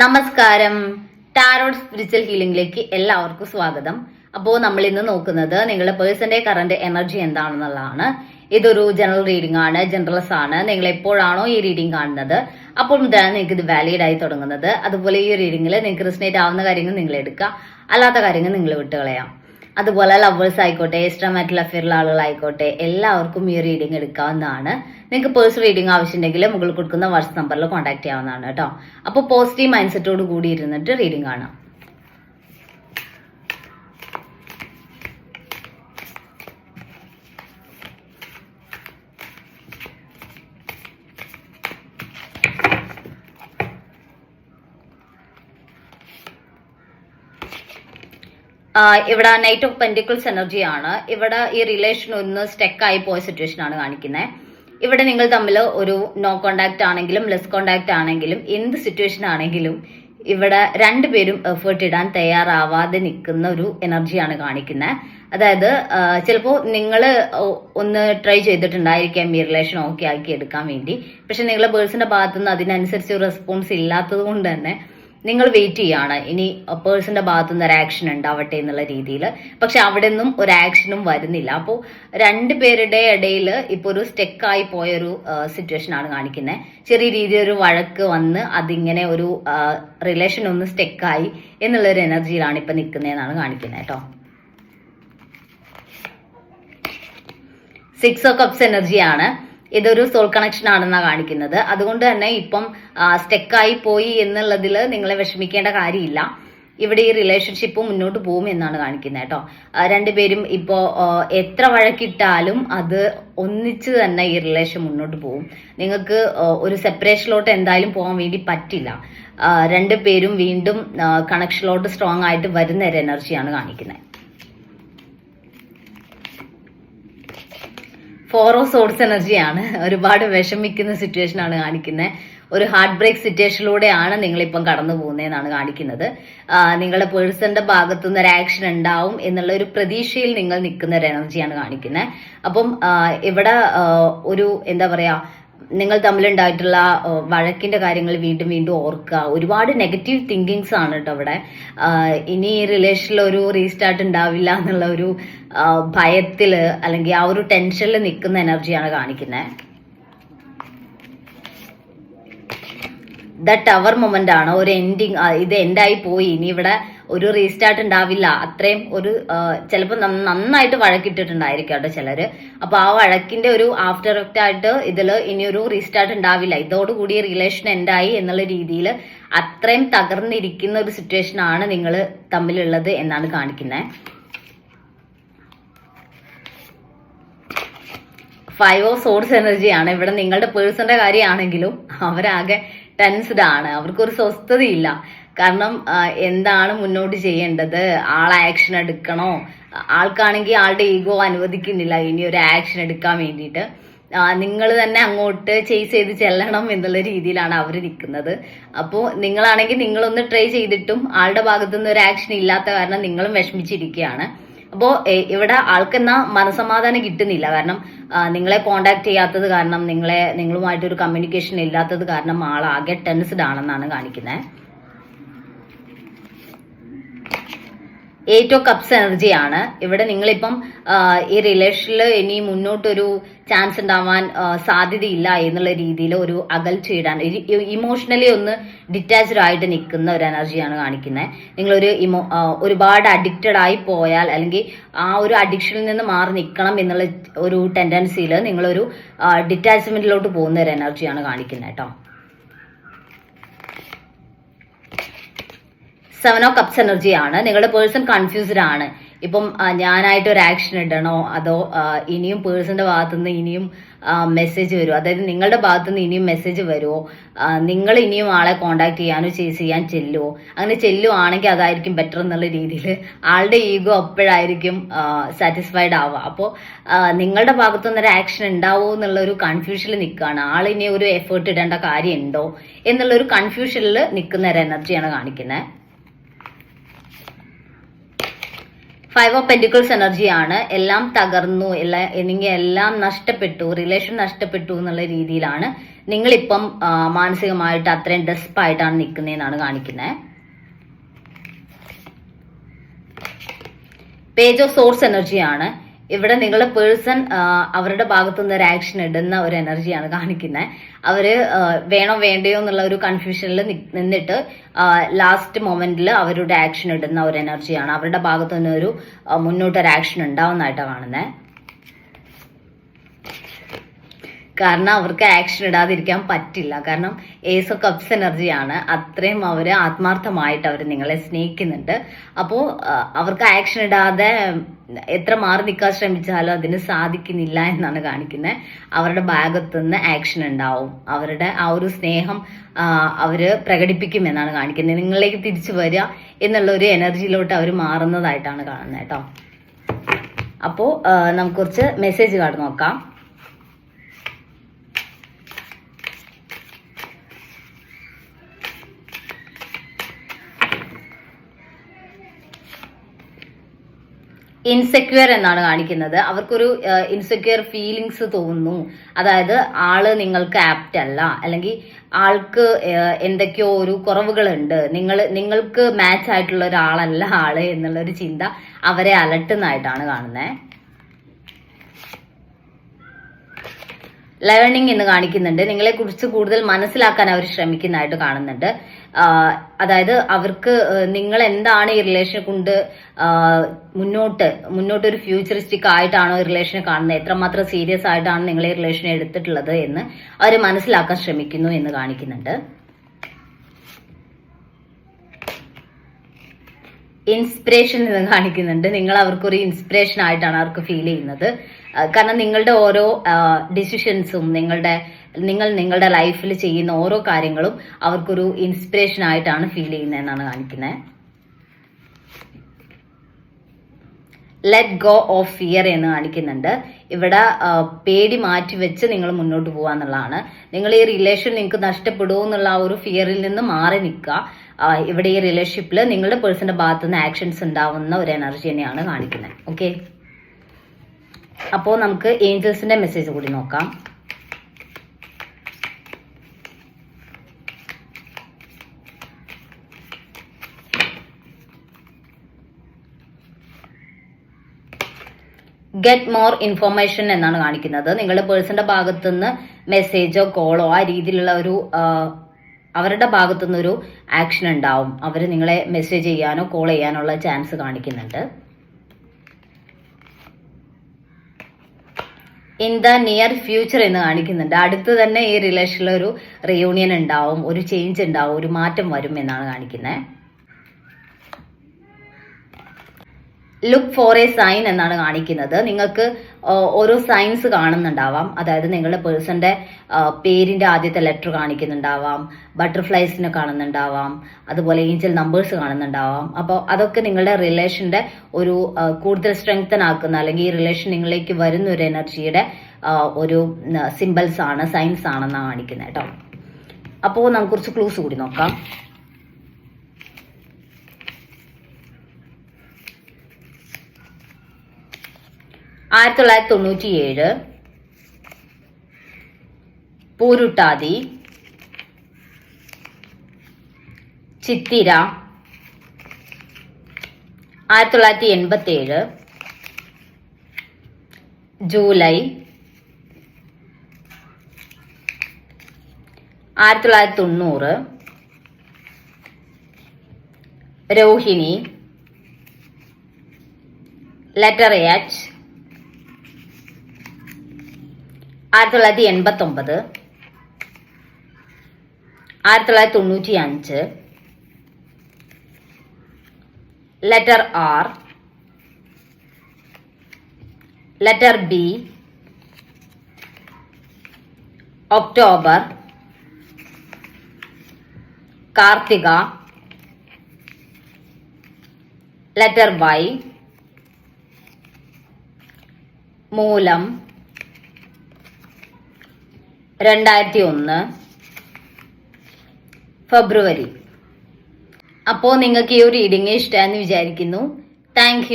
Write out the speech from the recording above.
നമസ്കാരം. Tarot spiritual ഹീലിംഗിലേക്ക് എല്ലാവർക്കും സ്വാഗതം. അപ്പോൾ നമ്മൾ ഇന്ന് നോക്കുന്നത് നിങ്ങളുടെ പേഴ്സന്റെ കറന്റ് എനർജി എന്താണെന്നുള്ളതാണ്. ഇതൊരു ജനറൽ റീഡിംഗ് ആണ് ജനറൽസ് ആണ്. നിങ്ങൾ എപ്പോഴാണോ ഈ റീഡിംഗ് കാണുന്നത് അപ്പോൾ മുതലാണ് നിങ്ങൾക്ക് ഇത് വാലിഡ് ആയി തുടങ്ങുന്നത്. അതുപോലെ ഈ റീഡിംഗിൽ നിങ്ങൾക്ക് റിസനേറ്റ് ആവുന്ന കാര്യങ്ങൾ നിങ്ങൾ എടുക്കുക. അല്ലാത്ത കാര്യങ്ങൾ നിങ്ങൾ വിട്ടുകളയാം. അതുപോലെ ലവേഴ്സ് ആയിക്കോട്ടെ എക്സ്ട്രാമാറ്റിൽ അഫെയറിലെ ആളുകളായിക്കോട്ടെ എല്ലാവർക്കും ഈ റീഡിംഗ് എടുക്കാവുന്നതാണ്. നിങ്ങൾക്ക് പേഴ്സ് റീഡിംഗ് ആവശ്യമുണ്ടെങ്കിൽ മുകളിൽ കൊടുക്കുന്ന വാട്സ്ആപ്പ് നമ്പറിൽ കോൺടാക്ട് ചെയ്യാവുന്നതാണ് കേട്ടോ. അപ്പോൾ പോസിറ്റീവ് മൈൻഡ് സെറ്റോട് കൂടി ഇരുന്നിട്ട് റീഡിംഗ് കാണാം. ഇവിടെ നൈറ്റ് ഓഫ് പെന്റിക്കിൾസ് എനർജി ആണ്. ഇവിടെ ഈ റിലേഷൻ ഒന്ന് സ്റ്റെക്കായി പോയ സിറ്റുവേഷൻ ആണ് കാണിക്കുന്നത് ഇവിടെ നിങ്ങൾ തമ്മിൽ ഒരു നോ കോണ്ടാക്ട് ആണെങ്കിലും ലെസ് കോണ്ടാക്ട് ആണെങ്കിലും എന്ത് സിറ്റുവേഷൻ ആണെങ്കിലും ഇവിടെ രണ്ടുപേരും എഫേർട്ട് ഇടാൻ തയ്യാറാവാതെ നിൽക്കുന്ന ഒരു എനർജിയാണ് കാണിക്കുന്നത് അതായത് ചിലപ്പോൾ നിങ്ങൾ ഒന്ന് ട്രൈ ചെയ്തിട്ടുണ്ടായിരിക്കാം ഈ റിലേഷൻ ഓക്കെ ആക്കി എടുക്കാൻ വേണ്ടി. പക്ഷെ നിങ്ങളുടെ ബേഴ്സിന്റെ ഭാഗത്തുനിന്ന് അതിനനുസരിച്ച് റെസ്പോൺസ് ഇല്ലാത്തത് കൊണ്ട് തന്നെ നിങ്ങൾ വെയിറ്റ് ചെയ്യാണ്. ഇനി പേഴ്സന്റെ ഭാഗത്തു നിന്ന് ഒരു ആക്ഷൻ ഉണ്ടാവട്ടെ എന്നുള്ള രീതിയിൽ. പക്ഷെ അവിടെ നിന്നും ഒരു ആക്ഷനും വരുന്നില്ല. അപ്പോൾ രണ്ട് പേരുടെ ഇടയിൽ ഇപ്പോൾ ഒരു സ്റ്റെക്കായി പോയൊരു സിറ്റുവേഷൻ ആണ് കാണിക്കുന്നത് ചെറിയ രീതിയിൽ ഒരു വഴക്ക് വന്ന് അതിങ്ങനെ ഒരു റിലേഷൻ ഒന്ന് സ്റ്റെക്കായി എന്നുള്ള ഒരു എനർജിയിലാണ് ഇപ്പൊ നിൽക്കുന്നതെന്നാണ് കാണിക്കുന്നത് കേട്ടോ. സിക്സ് ഓ കപ്സ് എനർജിയാണ് ഇതൊരു സോൾ കണക്ഷൻ ആണെന്നാണ് കാണിക്കുന്നത്. അതുകൊണ്ട് തന്നെ ഇപ്പം സ്റ്റെക്കായി പോയി എന്നുള്ളതിൽ നിങ്ങളെ വിഷമിക്കേണ്ട കാര്യമില്ല. ഇവിടെ ഈ റിലേഷൻഷിപ്പ് മുന്നോട്ട് പോകും എന്നാണ് കാണിക്കുന്നത് കേട്ടോ. രണ്ടുപേരും ഇപ്പോൾ എത്ര വഴക്കിട്ടാലും അത് ഒന്നിച്ച് തന്നെ ഈ റിലേഷൻ മുന്നോട്ട് പോകും. നിങ്ങൾക്ക് ഒരു സെപ്പറേഷനിലോട്ട് എന്തായാലും പോകാൻ വേണ്ടി പറ്റില്ല. രണ്ടുപേരും വീണ്ടും കണക്ഷനിലോട്ട് സ്ട്രോങ് ആയിട്ട് വരുന്ന ഒരു എനർജിയാണ് കാണിക്കുന്നത്. ഫോർ ഓഫ് സോഴ്സ് എനർജിയാണ് ഒരുപാട് വിഷമിക്കുന്ന സിറ്റുവേഷൻ ആണ് കാണിക്കുന്നത് ഒരു ഹാർട്ട് ബ്രേക്ക് സിറ്റുവേഷനിലൂടെയാണ് നിങ്ങളിപ്പം കടന്നു പോകുന്നതെന്നാണ് കാണിക്കുന്നത്. നിങ്ങളുടെ പേഴ്സന്റെ ഭാഗത്തുനിന്ന് ഒരു ആക്ഷൻ ഉണ്ടാവും എന്നുള്ള ഒരു പ്രതീക്ഷയിൽ നിങ്ങൾ നിൽക്കുന്ന ഒരു എനർജിയാണ് കാണിക്കുന്നത് അപ്പം ഇവിടെ ഒരു എന്താ പറയാ നിങ്ങൾ തമ്മിലുണ്ടായിട്ടുള്ള വഴക്കിന്റെ കാര്യങ്ങൾ വീണ്ടും വീണ്ടും ഓർക്കുക. ഒരുപാട് നെഗറ്റീവ് തിങ്കിങ്സ് ആണ് കേട്ടോ അവിടെ. ഇനി ഈ റിലേഷനിൽ ഒരു റീസ്റ്റാർട്ട് ഉണ്ടാവില്ല എന്നുള്ള ഒരു ഭയത്തിൽ അല്ലെങ്കിൽ ആ ഒരു ടെൻഷനിൽ നിൽക്കുന്ന എനർജിയാണ് കാണിക്കുന്നത് ദ ടവർ മൊമെന്റ് ആണ്. ഒരു എൻഡിങ് ഇത് എൻഡായി പോയി. ഇനി ഇവിടെ ഒരു റീസ്റ്റാർട്ട് ഉണ്ടാവില്ല. അത്രയും ഒരു ചിലപ്പോൾ നന്നായിട്ട് വഴക്കിട്ടിട്ടുണ്ടായിരിക്കും കേട്ടോ ചിലര്. അപ്പൊ ആ വഴക്കിന്റെ ഒരു ആഫ്റ്റർ എഫക്റ്റ് ആയിട്ട് ഇതിൽ ഇനി ഒരു റീസ്റ്റാർട്ട് ഉണ്ടാവില്ല. ഇതോടുകൂടി റിലേഷൻ എൻഡായി എന്നുള്ള രീതിയിൽ അത്രയും തകർന്നിരിക്കുന്ന ഒരു സിറ്റുവേഷൻ ആണ് നിങ്ങൾ തമ്മിലുള്ളത് എന്നാണ് കാണിക്കുന്നത് ഫൈവ് ഓഫ് സോഴ്സ് എനർജിയാണ് ഇവിടെ നിങ്ങളുടെ പേഴ്സന്റെ കാര്യമാണെങ്കിലും അവരാകെ ടെൻസ്ഡ് ആണ്. അവർക്കൊരു സ്വസ്ഥതയില്ല. കാരണം എന്താണ് മുന്നോട്ട് ചെയ്യേണ്ടത്? ആൾ ആക്ഷൻ എടുക്കണോ? ആൾക്കാണെങ്കിൽ ആളുടെ ഈഗോ അനുവദിക്കുന്നില്ല. ഇനി ഒരു ആക്ഷൻ എടുക്കാൻ വേണ്ടിയിട്ട്. നിങ്ങൾ തന്നെ അങ്ങോട്ട് ചേസ് ചെയ്ത് ചെല്ലണം എന്നുള്ള രീതിയിലാണ് അവർ നിൽക്കുന്നത്. അപ്പോൾ നിങ്ങളാണെങ്കിൽ നിങ്ങളൊന്ന് ട്രൈ ചെയ്തിട്ടും ആളുടെ ഭാഗത്തുനിന്ന് ഒരു ആക്ഷൻ ഇല്ലാത്ത കാരണം നിങ്ങളും വിഷമിച്ചിരിക്കുകയാണ്. അപ്പോൾ ഇവിടെ ആൾക്കെന്നാ മനസമാധാനം കിട്ടുന്നില്ല. കാരണം നിങ്ങളെ കോണ്ടാക്ട് ചെയ്യാത്തത് കാരണം നിങ്ങളെ നിങ്ങളുമായിട്ട് ഒരു കമ്മ്യൂണിക്കേഷൻ ഇല്ലാത്തത് കാരണം ആൾ ആകെ ടെൻസ്ഡ് ആണെന്നാണ് കാണിക്കുന്നത് എയ്റ്റ് ഓഫ് കപ്സ് എനർജിയാണ് ഇവിടെ നിങ്ങളിപ്പം ഈ റിലേഷനിൽ ഇനി മുന്നോട്ടൊരു ചാൻസ് ഉണ്ടാവാൻ സാധ്യതയില്ല എന്നുള്ള രീതിയിൽ ഒരു അകൽച്ചയിടാൻ ഇമോഷണലി ഒന്ന് ഡിറ്റാച്ച്ഡ് ആയിട്ട് നിൽക്കുന്ന ഒരു എനർജിയാണ് കാണിക്കുന്നത് നിങ്ങളൊരു ഇമോ ഒരുപാട് അഡിക്റ്റഡ് ആയി പോയാൽ അല്ലെങ്കിൽ ആ ഒരു അഡിക്ഷനിൽ നിന്ന് മാറി നിൽക്കണം എന്നുള്ള ഒരു ടെൻഡൻസിയിൽ നിങ്ങളൊരു ഡിറ്റാച്ച്മെന്റിലോട്ട് പോകുന്ന ഒരു എനർജിയാണ് കാണിക്കുന്നത് കേട്ടോ. സെവൻ ഓ കപ്സ് എനർജി ആണ്. നിങ്ങളുടെ പേഴ്സൺ കൺഫ്യൂസ്ഡ് ആണ്. ഇപ്പം ഞാനായിട്ട് ഒരു ആക്ഷൻ ഇടണോ? അതോ ഇനിയും പേഴ്സന്റെ ഭാഗത്തുനിന്ന് ഇനിയും മെസ്സേജ് വരുമോ അതായത് നിങ്ങളുടെ ഭാഗത്തുനിന്ന് ഇനിയും മെസ്സേജ് വരുമോ നിങ്ങൾ ഇനിയും ആളെ കോണ്ടാക്ട് ചെയ്യാനോ ചേസ് ചെയ്യാൻ ചെല്ലുമോ അങ്ങനെ ചെല്ലുവാണെങ്കിൽ അതായിരിക്കും ബെറ്റർ എന്നുള്ള രീതിയിൽ ആളുടെ ഈഗോ അപ്പോഴായിരിക്കും സാറ്റിസ്ഫൈഡ് ആവുക. അപ്പോൾ നിങ്ങളുടെ ഭാഗത്തുനിന്ന് ഒരു ആക്ഷൻ ഉണ്ടാവുമോ എന്നുള്ള ഒരു കൺഫ്യൂഷനിൽ നിൽക്കുകയാണ്. ആളിനി ഒരു എഫേർട്ട് ഇടേണ്ട കാര്യമുണ്ടോ എന്നുള്ള ഒരു കൺഫ്യൂഷനിൽ നിൽക്കുന്ന ഒരു എനർജിയാണ് കാണിക്കുന്നത് ഫൈവ് ഓഫ് പെന്റിക്കിൾസ് എനർജിയാണ് എല്ലാം തകർന്നു എല്ലാ അല്ലെങ്കിൽ എല്ലാം നഷ്ടപ്പെട്ടു റിലേഷൻ നഷ്ടപ്പെട്ടു എന്നുള്ള രീതിയിലാണ്. നിങ്ങളിപ്പം മാനസികമായിട്ട് അത്രയും ഡെസ്പായിട്ടാണ് നിൽക്കുന്നതെന്നാണ് കാണിക്കുന്നത് പേജ് ഓഫ് സോഴ്സ് എനർജിയാണ് ഇവിടെ നിങ്ങളുടെ പേഴ്സൺ അവരുടെ ഭാഗത്തു നിന്ന് ഒരു ആക്ഷൻ ഇടുന്ന ഒരു എനർജിയാണ് കാണിക്കുന്നത് അവർ വേണോ വേണ്ടയോ എന്നുള്ള ഒരു കൺഫ്യൂഷനിൽ നിന്നിട്ട് ലാസ്റ്റ് മൊമെന്റിൽ അവരുടെ ആക്ഷൻ ഇടുന്ന ഒരു എനർജിയാണ് അവരുടെ ഭാഗത്തു നിന്ന് ഒരു മുന്നോട്ടൊരു ആക്ഷൻ ഉണ്ടാവുന്നതായിട്ടാണ് കാണുന്നത് കാരണം അവർക്ക് ആക്ഷൻ ഇടാതിരിക്കാൻ പറ്റില്ല. കാരണം ഏസ് ഓഫ് കപ്സ് എനർജിയാണ് അത്രയും അവർ ആത്മാർത്ഥമായിട്ട് അവർ നിങ്ങളെ സ്നേഹിക്കുന്നുണ്ട്. അപ്പോൾ അവർക്ക് ആക്ഷൻ ഇടാതെ എത്ര മാറി നിൽക്കാൻ ശ്രമിച്ചാലും അതിന് സാധിക്കുന്നില്ല എന്നാണ് കാണിക്കുന്നത് അവരുടെ ഭാഗത്തുനിന്ന് ആക്ഷൻ ഉണ്ടാവും. അവരുടെ ആ ഒരു സ്നേഹം അവർ അവർ പ്രകടിപ്പിക്കും എന്നാണ് കാണിക്കുന്നത് നിങ്ങളിലേക്ക് തിരിച്ചു വരിക എന്നുള്ള ഒരു എനർജിയിലോട്ട് അവർ മാറുന്നതായിട്ടാണ് കാണുന്നത് കേട്ടോ. അപ്പോൾ നമുക്ക് കുറച്ച് മെസ്സേജ് കാർഡ് നോക്കാം. ഇൻസെക്യൂർ എന്നാണ് കാണിക്കുന്നത്. അവർക്കൊരു ഇൻസെക്യൂർ ഫീലിങ്സ് തോന്നുന്നു. അതായത് ആൾ നിങ്ങൾക്ക് ആപ്റ്റ് അല്ല. അല്ലെങ്കിൽ ആൾക്ക് എന്തൊക്കെയോ ഒരു കുറവുകളുണ്ട്. നിങ്ങൾ നിങ്ങൾക്ക് മാച്ച് ആയിട്ടുള്ള ഒരാളല്ല ആൾ എന്നുള്ള ഒരു ചിന്ത അവരെ അലട്ടുന്നതായിട്ടാണ് കാണുന്നത് ലേണിംഗ് എന്ന് കാണിക്കുന്നുണ്ട്. നിങ്ങളെ കുറിച്ച് കൂടുതൽ മനസ്സിലാക്കാൻ അവർ ശ്രമിക്കുന്നതായിട്ട് കാണുന്നുണ്ട്. അതായത് അവർക്ക് നിങ്ങൾ എന്താണ് ഈ റിലേഷൻ കൊണ്ട് മുന്നോട്ട് മുന്നോട്ട് ഒരു ഫ്യൂച്ചറിസ്റ്റിക് ആയിട്ടാണോ ഈ റിലേഷനെ കാണുന്നത്? എത്രമാത്രം സീരിയസ് ആയിട്ടാണ് നിങ്ങൾ ഈ റിലേഷനെ എടുത്തിട്ടുള്ളത് എന്ന് അവർ മനസ്സിലാക്കാൻ ശ്രമിക്കുന്നു എന്ന് കാണിക്കുന്നുണ്ട്. ഇൻസ്പിറേഷൻ എന്ന് കാണിക്കുന്നുണ്ട്. നിങ്ങൾ അവർക്കൊരു ഇൻസ്പിറേഷൻ ആയിട്ടാണ് അവർക്ക് ഫീൽ ചെയ്യുന്നത്. കാരണം നിങ്ങളുടെ ഓരോ ഡിസിഷൻസും നിങ്ങളുടെ നിങ്ങൾ നിങ്ങളുടെ ലൈഫിൽ ചെയ്യുന്ന ഓരോ കാര്യങ്ങളും അവർക്കൊരു ഇൻസ്പിറേഷൻ ആയിട്ടാണ് ഫീൽ ചെയ്യുന്നതെന്നാണ് കാണിക്കുന്നത് ലെറ്റ് ഗോ ഓഫ് ഫിയർ എന്ന് കാണിക്കുന്നുണ്ട്. ഇവിടെ പേടി മാറ്റി വെച്ച് നിങ്ങൾ മുന്നോട്ട് പോകുക എന്നുള്ളതാണ്. നിങ്ങൾ ഈ റിലേഷൻ നിങ്ങൾക്ക് നഷ്ടപ്പെടുമോ എന്നുള്ള ആ ഒരു ഫിയറിൽ നിന്ന് മാറി നിൽക്കുക. ഇവിടെ ഈ റിലേഷൻഷിപ്പിൽ നിങ്ങളുടെ പേഴ്സന്റെ ഭാഗത്തുനിന്ന് ആക്ഷൻസ് ഉണ്ടാവുന്ന ഒരു എനർജി തന്നെയാണ് കാണിക്കുന്നത് ഓക്കെ അപ്പോൾ നമുക്ക് ഏഞ്ചൽസിന്റെ മെസ്സേജ് കൂടി നോക്കാം. ഗെറ്റ് മോർ ഇൻഫർമേഷൻ എന്നാണ് കാണിക്കുന്നത്. നിങ്ങളുടെ പേഴ്സന്റെ ഭാഗത്തുനിന്ന് മെസ്സേജോ കോളോ ആ രീതിയിലുള്ള ഒരു അവരുടെ ഭാഗത്തുനിന്നൊരു ആക്ഷൻ ഉണ്ടാവും. അവർ നിങ്ങളെ മെസ്സേജ് ചെയ്യാനോ കോൾ ചെയ്യാനോ ഉള്ള ചാൻസ് കാണിക്കുന്നുണ്ട്. ഇൻ ദ നിയർ ഫ്യൂച്ചർ എന്ന് കാണിക്കുന്നുണ്ട്. അടുത്ത് തന്നെ ഈ റിലേഷനിൽ ഒരു റിയൂണിയൻ ഉണ്ടാവും ഒരു ചേഞ്ച് ഉണ്ടാവും ഒരു മാറ്റം വരും എന്നാണ് കാണിക്കുന്നത് ലുക്ക് ഫോർ എ സൈൻ എന്നാണ് കാണിക്കുന്നത്. നിങ്ങൾക്ക് ഓരോ സൈൻസ് കാണുന്നുണ്ടാവാം. അതായത് നിങ്ങളുടെ പേഴ്സന്റെ പേരിന്റെ ആദ്യത്തെ ലെറ്റർ കാണിക്കുന്നുണ്ടാവാം. ബട്ടർഫ്ലൈസിനെ കാണുന്നുണ്ടാവാം. അതുപോലെ ഏഞ്ചൽ നമ്പേഴ്സ് കാണുന്നുണ്ടാവാം. അപ്പോൾ അതൊക്കെ നിങ്ങളുടെ റിലേഷന്റെ ഒരു കൂടുതൽ സ്ട്രെങ്തൻ ആക്കുന്ന അല്ലെങ്കിൽ ഈ റിലേഷൻ നിങ്ങളിലേക്ക് വരുന്ന ഒരു എനർജിയുടെ ഒരു സിമ്പിൾസ് ആണ് സൈൻസ് ആണെന്നാണ് കാണിക്കുന്നത് കേട്ടോ. അപ്പോൾ നമുക്ക് കുറച്ച് ക്ലൂസ് കൂടി നോക്കാം. ആയിരത്തി തൊള്ളായിരത്തി തൊണ്ണൂറ്റി ഏഴ് പൂരുട്ടാതി. ചിത്തിര. ആയിരത്തി തൊള്ളായിരത്തി എൺപത്തി ഏഴ് ജൂലൈ. ആയിരത്തി തൊള്ളായിരത്തി തൊണ്ണൂറ് രോഹിണി. ലെറ്റർ എച്ച് ആയിരത്തി തൊള്ളായിരത്തി എൺപത്തി ഒമ്പത് ആയിരത്തി തൊള്ളായിരത്തി തൊണ്ണൂറ്റി അഞ്ച് letter R letter B October Karthika letter Y മൂലം രണ്ടായിരത്തി ഒന്ന് ഫെബ്രുവരി. അപ്പോൾ നിങ്ങൾക്ക് ഈ ഒരു റീഡിങ് ഇഷ്ടമാണെന്ന് വിചാരിക്കുന്നു. താങ്ക്